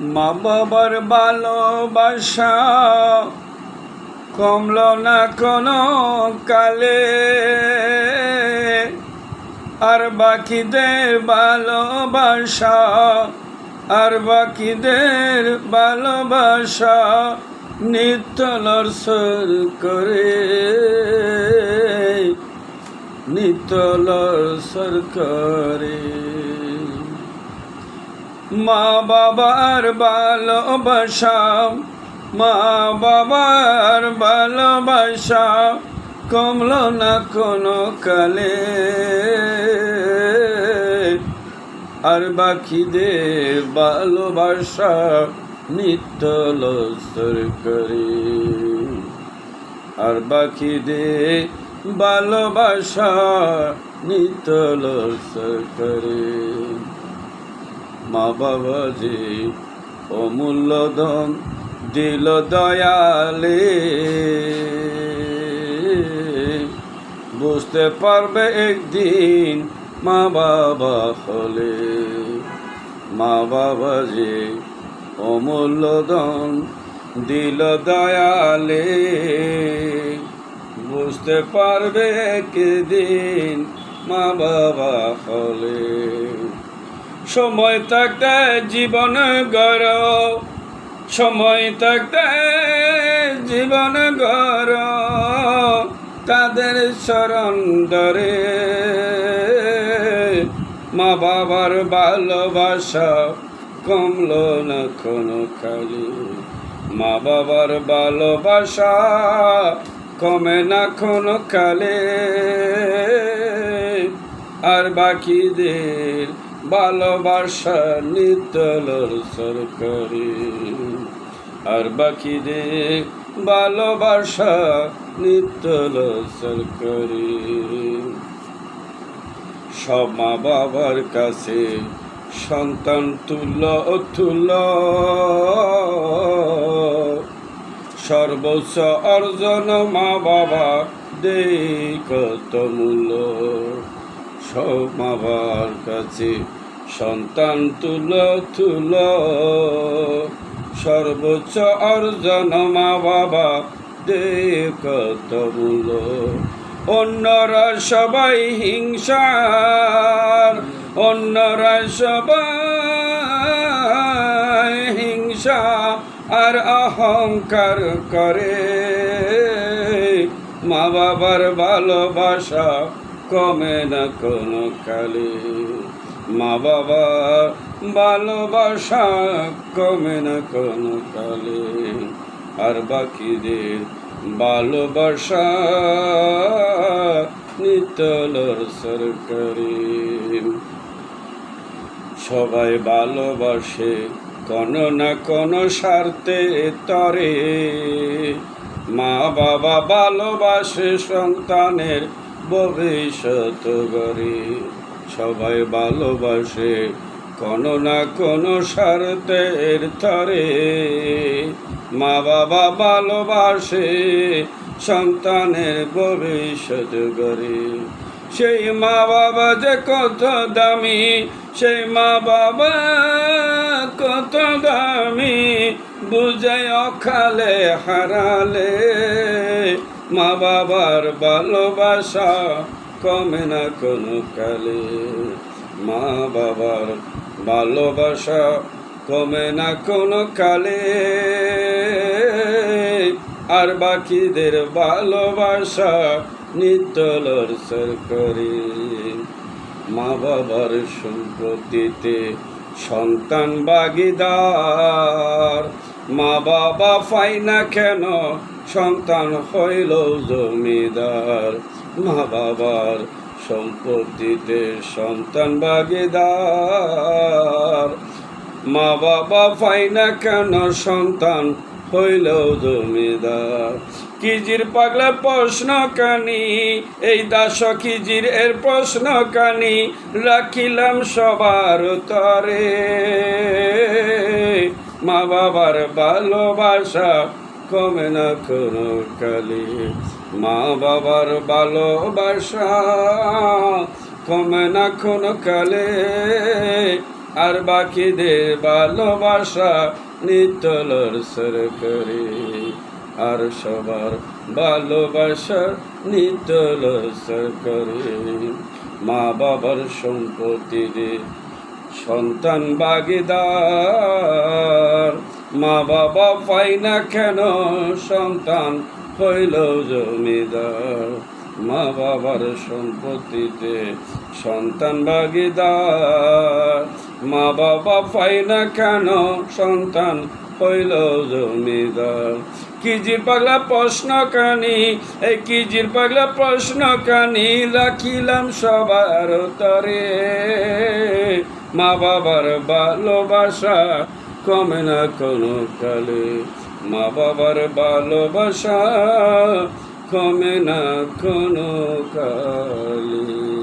মা বাবার ভালোবাসা। কমল না কোনো কালে। আর বাকিদের ভালোবাসা, আর বাকিদের ভালোবাসা নিত্য লড়সর করে। নিত্য লড়সর করে। মা বাবার ভালোবাসা মা বাবার ভালোবাসা কমল না কোনো কালে। আর বাকিদের ভালোবাসা নিত্য লসর করে। আর বাকিদের ভালোবাসা নিত্য লসর করে। মা বাবা যে অমূল্য ধন দিল দয়ালে। বুঝতে পারবে একদিন মা বাবা হলে। মা বাবা যে অমূল্য ধন দিল দয়ালে। বুঝতে পারবে একদিন মা বাবা হলে। সময় থাকতে জীবন গর সময় থাকতে জীবন গর তাদের শরণ ধরে। মা বাবার ভালোবাসা কমল না কোনো কালি। মা বাবার ভালোবাসা কমে না কোনো কালে। আর বাকিদের ভালোবাসা নিতলর সরকারি। আর বাকি বাকিদের ভালোবাসা নিতল সরকারি। সব মা বাবার কাছে সন্তান তুল্য তুল্য সর্বোচ্চ অর্জন মা বাবা দে কত মূল্য। সব মা কাছে সন্তান তুল তুল। সর্বোচ্চ অর্জন মা বাবা দে কত মূল্য অন্যরা সবাই হিংসার, অন্যরা সবাই হিংসা আর অহংকার করে। মা বাবার ভালোবাসা কমে না কোনো কালে। মা বাবা ভালোবাসা কমে না কোনো কালে। আর বাকিদের ভালোবাসা নিতলর সরকারি। সবাই ভালোবাসে কোনো না কোনো স্বার্থে তরে। মা বাবা ভালোবাসে সন্তানের ভবিষ্যৎ গড়ে। সবাই ভালোবাসে, কোনো না কোনো স্বার্থের তরে। মা বাবা ভালোবাসে, সন্তানের ভবিষ্যৎ গড়ে। সেই মা বাবা যে কত দামি, সেই মা বাবা কত দামি, বুঝে অখালে হারালে। মা বাবার ভালোবাসা কমে না কোনো কালে। মা বাবার ভালোবাসা কমে না কোনো কালে। আর বাকিদের ভালোবাসা নিতলর সরকারি মা বাবার সম্পত্তিতে সন্তান বাগিদার মা বাবা পাই না কেন? সন্তান হইল জমিদার। মা বাবার সম্পত্তিতে সন্তান বাগিদার। মা বাবা পাই না কেন? সন্তান হইল জমিদার। কিজির পাগলা প্রশ্ন কানি, এই দাস কিজির এর প্রশ্ন কানি, রাখিলাম সবার তরে। মা বাবার ভালোবাসা কমে না কোনো কালে। মা বাবার ভালোবাসা কমে না কোনো কালে। আর বাকিদের ভালোবাসা নিতলর সরকারি আর সবার ভালোবাসা নিতলর সরকারি মা বাবার সম্পত্তিতে সন্তান বাগিদার। মা বাবা পাই না কেন সন্তান হইল জমিদার। মা বাবার সম্পত্তিতে সন্তান বাগিদার। মা বাবা পাই না কেন সন্তান হইল জমিদার। কিজির পাগলা প্রশ্ন কানি, এই কিজির পাগলা প্রশ্ন কানি, রাখিলাম সবার তরে। মা বাবার ভালোবাসা কমে না কোনো কালে। মা বাবার ভালোবাসা কমে না কোনো কালে।